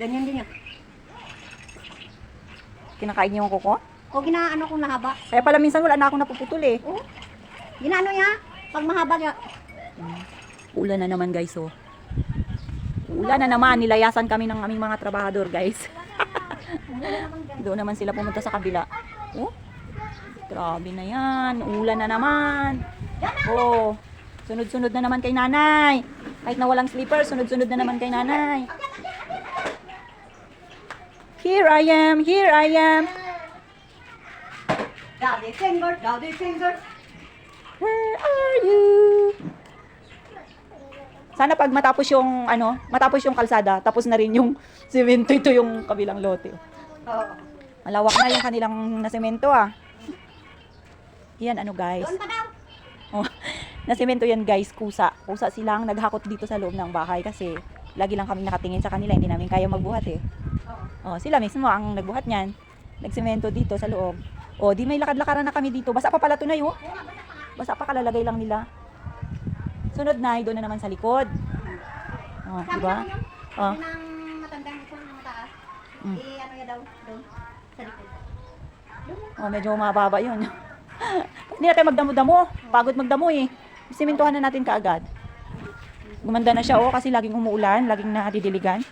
Ganyan din yan. Kinakain niyo yung kuko? O ginaano kong nahaba. Kaya pala minsan wala na akong napuputol eh. Oo. Ginaano niya. Pag mahaba niya. Ulan na naman guys oh. Ulan na naman, nilayasan kami ng aming mga trabahador guys. Doon naman sila pumunta sa kabila. Oh, grabe na yan. Ulan na naman. Oh, sunod-sunod na naman kay nanay. Kahit na walang slipper, sunod-sunod na naman kay nanay. Here I am, here I am. Daddy finger, daddy finger. Where are you? Sana pag matapos yung ano, matapos yung kalsada, tapos na rin yung semento ito yung kabilang lote. Oo. Malawak na yung kanilang nasemento ah. Yan ano guys. Oh, nasemento yan guys, kusa. Kusa silang naghakot dito sa loob ng bahay kasi lagi lang kami nakatingin sa kanila, hindi namin kaya magbuhat eh. Oo. Oh, sila mismo ang nagbuhat niyan. Nagsemento dito sa loob. Oh, di may lakad-lakaran na kami dito. Basa pa pala to na yun. Basa pa kalalagay lang nila. Sunod na, doon na naman sa likod. Oh, di ba? Oh. Oh. Yung matandang ito na mataas. Mm. Eh, ano ya daw? Doon. Sa likod. Oh, medyo mababa yun. Hindi natin magdamo-damo. Pagod magdamo eh. Simentuhan na natin kaagad. Gumanda na siya oh kasi laging umuulan, laging nadidiligan.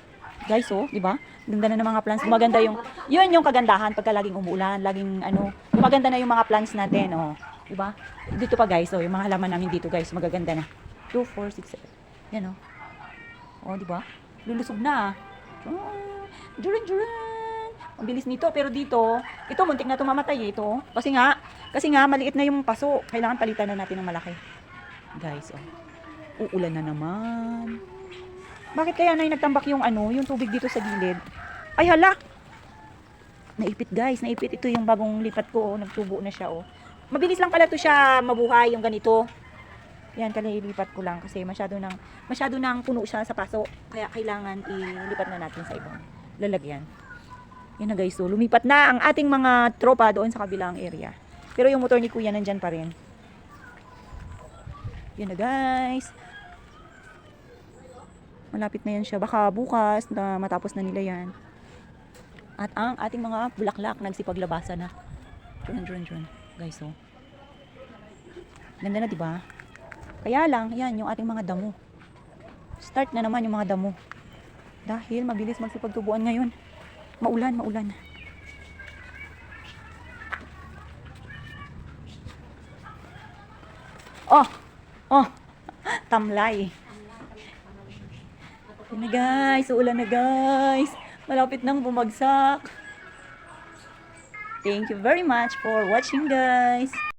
Guys oh, di ba? Ganda na ng mga plants. Maganda yung yun yung kagandahan pagka laging umuulan, laging ano, maganda na yung mga plants natin oh. Di ba? Dito pa guys, oh, yung mga halaman namin dito guys, magaganda na. 2 4 6 7. Yan oh. Oh, di ba? Lulusog na. Oh, duran duran. Ang bilis nito, pero dito, ito muntik na tumamatay eh, ito. oh. Kasi nga, kasi nga maliit na yung paso. Kailangan palitan na natin ng malaki. Guys, oh. Uulan na naman. Bakit kaya na nagtambak yung ano, yung tubig dito sa gilid? Ay hala. Naipit guys, naipit ito yung bagong lipat ko, oh. nagtubo na siya oh. Mabilis lang pala to siya mabuhay yung ganito. Yan, kalilipat ko lang kasi masyado nang masyado nang puno siya sa paso. Kaya kailangan ilipat na natin sa ibang lalagyan. Yan na guys, so lumipat na ang ating mga tropa doon sa kabilang area. Pero yung motor ni Kuya nandyan pa rin. Yan na guys. Malapit na yan siya. Baka bukas na matapos na nila yan. At ang ating mga bulaklak nagsipaglabasan na. Dyan, dyan, dyan. Guys, oh. Ganda na, di ba? Kaya lang, yan, yung ating mga damo. Start na naman yung mga damo. Dahil mabilis magsipagtubuan ngayon. Maulan, maulan. Oh! Oh! Tamlay. Yun na guys, uulan na guys. Malapit nang bumagsak. Thank you very much for watching guys.